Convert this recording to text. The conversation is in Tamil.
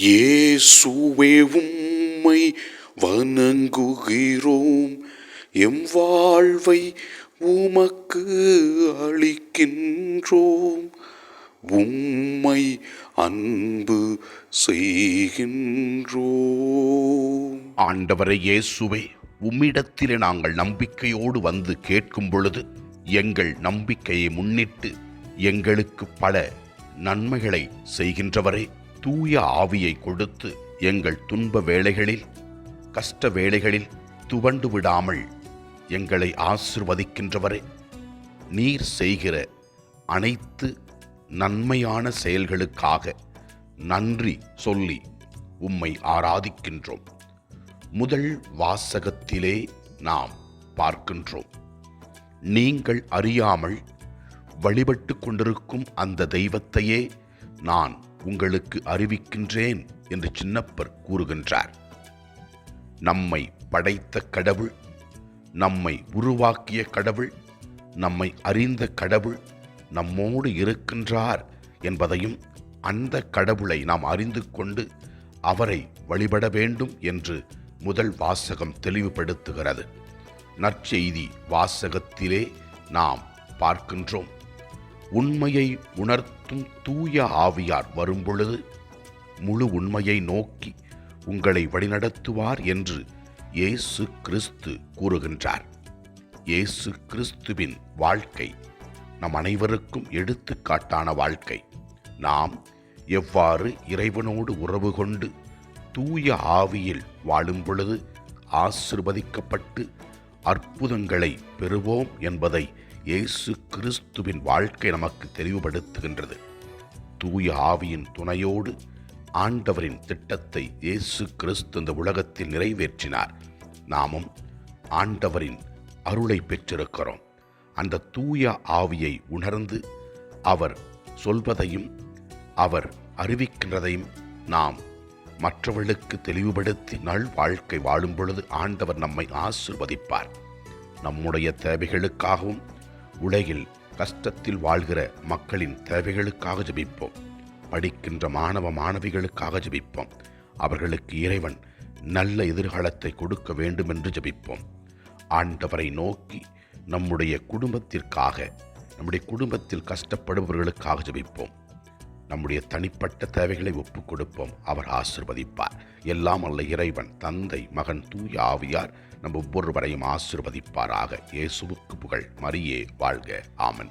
இயேசுவே உம்மை வணங்குகிறோம். எம் வாழ்வை உமக்கு அளிக்கின்றோம். உம்மை அன்பு செய்கின்றோம். ஆண்டவரை இயேசுவே உம்மிடத்திலே நாங்கள் நம்பிக்கையோடு வந்து கேட்கும் பொழுது எங்கள் நம்பிக்கையை முன்னிட்டு எங்களுக்கு பல நன்மைகளை செய்கின்றவரே. தூய ஆவியை கொடுத்து எங்கள் துன்ப வேளைகளில் கஷ்ட வேளைகளில் துவண்டு விடாமல் எங்களை ஆசிர்வதிக்கின்றவரே. நீர் செய்கிற அனைத்து நன்மையான செயல்களுக்காக நன்றி சொல்லி உம்மை ஆராதிக்கின்றோம். முதல் வாசகத்திலே நாம் பார்க்கின்றோம். நீங்கள் அறியாமல் வழிபட்டு கொண்டிருக்கும் அந்த தெய்வத்தையே நான் உங்களுக்கு அறிவிக்கின்றேன் என்று சின்னப்பர் கூறுகின்றார். நம்மை படைத்த கடவுள் நம்மை உருவாக்கிய கடவுள் நம்மை அறிந்த கடவுள் நம்மோடு இருக்கின்றார் என்பதையும் அந்த கடவுளை நாம் அறிந்து கொண்டு அவரை வழிபட வேண்டும் என்று முதல் வாசகம் தெளிவுபடுத்துகிறது. நற்செய்தி வாசகத்திலே நாம் பார்க்கின்றோம். உண்மையை உணர்த்தும் தூய ஆவியார் வரும்பொழுது முழு உண்மையை நோக்கி உங்களை வழிநடத்துவார் என்று இயேசு கிறிஸ்து கூறுகின்றார். இயேசு கிறிஸ்துவின் வாழ்க்கை நம் அனைவருக்கும் எடுத்துக்காட்டான வாழ்க்கை. நாம் எவ்வாறு இறைவனோடு உறவு கொண்டு தூய ஆவியில் வாழும் பொழுது ஆசிர்வதிக்கப்பட்டு அற்புதங்களை பெறுவோம் என்பதை இயேசு கிறிஸ்துவின் வாழ்க்கை நமக்கு தெளிவுபடுத்துகின்றது. தூய ஆவியின் துணையோடு ஆண்டவரின் திட்டத்தை இயேசு கிறிஸ்து இந்த உலகத்தில் நிறைவேற்றினார். நாமும் ஆண்டவரின் அருளை பெற்றிருக்கிறோம். அந்த தூய ஆவியை உணர்ந்து அவர் சொல்வதையும் அவர் அறிவிக்கின்றதையும் நாம் மற்றவர்களுக்கு தெளிவுபடுத்தி நல் வாழ்க்கை வாழும் பொழுது ஆண்டவர் நம்மை ஆசிர்வதிப்பார். நம்முடைய தேவைகளுக்காகவும் உலகில் கஷ்டத்தில் வாழ்கிற மக்களின் தேவைகளுக்காக ஜபிப்போம். படிக்கின்ற மாணவ மாணவிகளுக்காக ஜபிப்போம். அவர்களுக்கு இறைவன் நல்ல எதிர்காலத்தை கொடுக்க வேண்டும் என்று ஜபிப்போம். ஆண்டவரை நோக்கி நம்முடைய குடும்பத்திற்காக நம்முடைய குடும்பத்தில் கஷ்டப்படுபவர்களுக்காக ஜபிப்போம். நம்முடைய தனிப்பட்ட தேவைகளை ஒப்புக் கொடுப்போம். அவர் ஆசிர்வதிப்பார். எல்லாம் அல்ல இறைவன் தந்தை மகன் தூய ஆவியார் நம் ஒவ்வொருவரையும் ஆசிர்வதிப்பாராக. இயேசுவுக்கு புகழ். மரியே வாழ்க. ஆமன்.